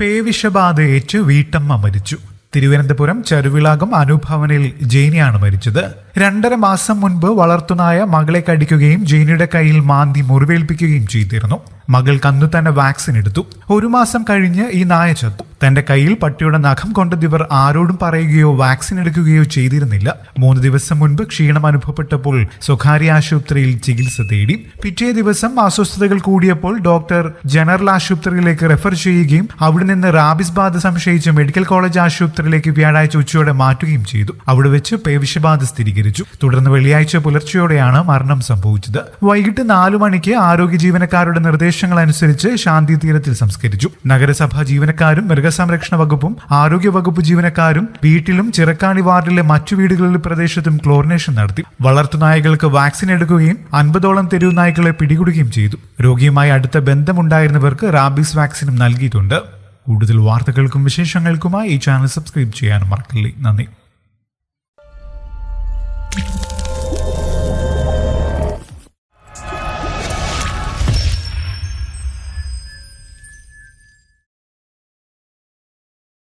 പേവിഷബാധയേറ്റ് വീട്ടമ്മ മരിച്ചു. തിരുവനന്തപുരം ചരുവിളാകം അനുഭവനിൽ ജെയിനിയാണ് മരിച്ചത്. രണ്ടര മാസം മുൻപ് വളർത്തുനായ മകളെ കടിക്കുകയും ജെയിനിയുടെ കയ്യിൽ മാന്തി മുറിവേൽപ്പിക്കുകയും ചെയ്തിരുന്നു. മകൾക്ക് അന്നു തന്നെ വാക്സിൻ എടുത്തു. ഒരു മാസം കഴിഞ്ഞ് ഈ നായ ചത്തു. തന്റെ കയ്യിൽ പട്ടിയുടെ നഖം കൊണ്ടത് ഇവർ ആരോടും പറയുകയോ വാക്സിൻ എടുക്കുകയോ ചെയ്തിരുന്നില്ല. മൂന്ന് ദിവസം മുൻപ് ക്ഷീണം അനുഭവപ്പെട്ടപ്പോൾ സ്വകാര്യ ആശുപത്രിയിൽ ചികിത്സ തേടി. പിറ്റേ ദിവസം അസ്വസ്ഥതകൾ കൂടിയപ്പോൾ ഡോക്ടർ ജനറൽ ആശുപത്രിയിലേക്ക് റെഫർ ചെയ്യുകയും അവിടെ നിന്ന് റാബിസ് ബാധ സംശയിച്ച് മെഡിക്കൽ കോളേജ് ആശുപത്രിയിലേക്ക് വ്യാഴാഴ്ച ഉച്ചയോടെ മാറ്റുകയും ചെയ്തു. അവിടെ വെച്ച് പേവിഷബാധ സ്ഥിരീകരിച്ചു. തുടർന്ന് വെള്ളിയാഴ്ച പുലർച്ചെയോടെയാണ് മരണം സംഭവിച്ചത്. വൈകിട്ട് നാലു മണിക്ക് ആരോഗ്യ ജീവനക്കാരുടെ നിർദ്ദേശങ്ങൾ അനുസരിച്ച് ശാന്തി തീരത്തിൽ സംസ്കരിച്ചു. നഗരസഭാ ജീവനക്കാരും മൃഗസംരക്ഷണ വകുപ്പും ആരോഗ്യ വകുപ്പ് ജീവനക്കാരും വീട്ടിലും ചിറക്കാണി വാർഡിലെ മറ്റു വീടുകളിലെ പ്രദേശത്തും ക്ലോറിനേഷൻ നടത്തി. വളർത്തുനായകൾക്ക് വാക്സിൻ എടുക്കുകയും അൻപതോളം തെരുവ് നായ്ക്കളെ പിടികൂടുകയും ചെയ്തു. രോഗിയുമായി അടുത്ത ബന്ധമുണ്ടായിരുന്നവർക്ക് റാബീസ് വാക്സിനും നൽകിയിട്ടുണ്ട്. കൂടുതൽ വാർത്തകൾക്കും വിശേഷങ്ങൾക്കുമായി ഈ ചാനൽ സബ്സ്ക്രൈബ് ചെയ്യാനും മറക്കല്ലേ. നന്ദി.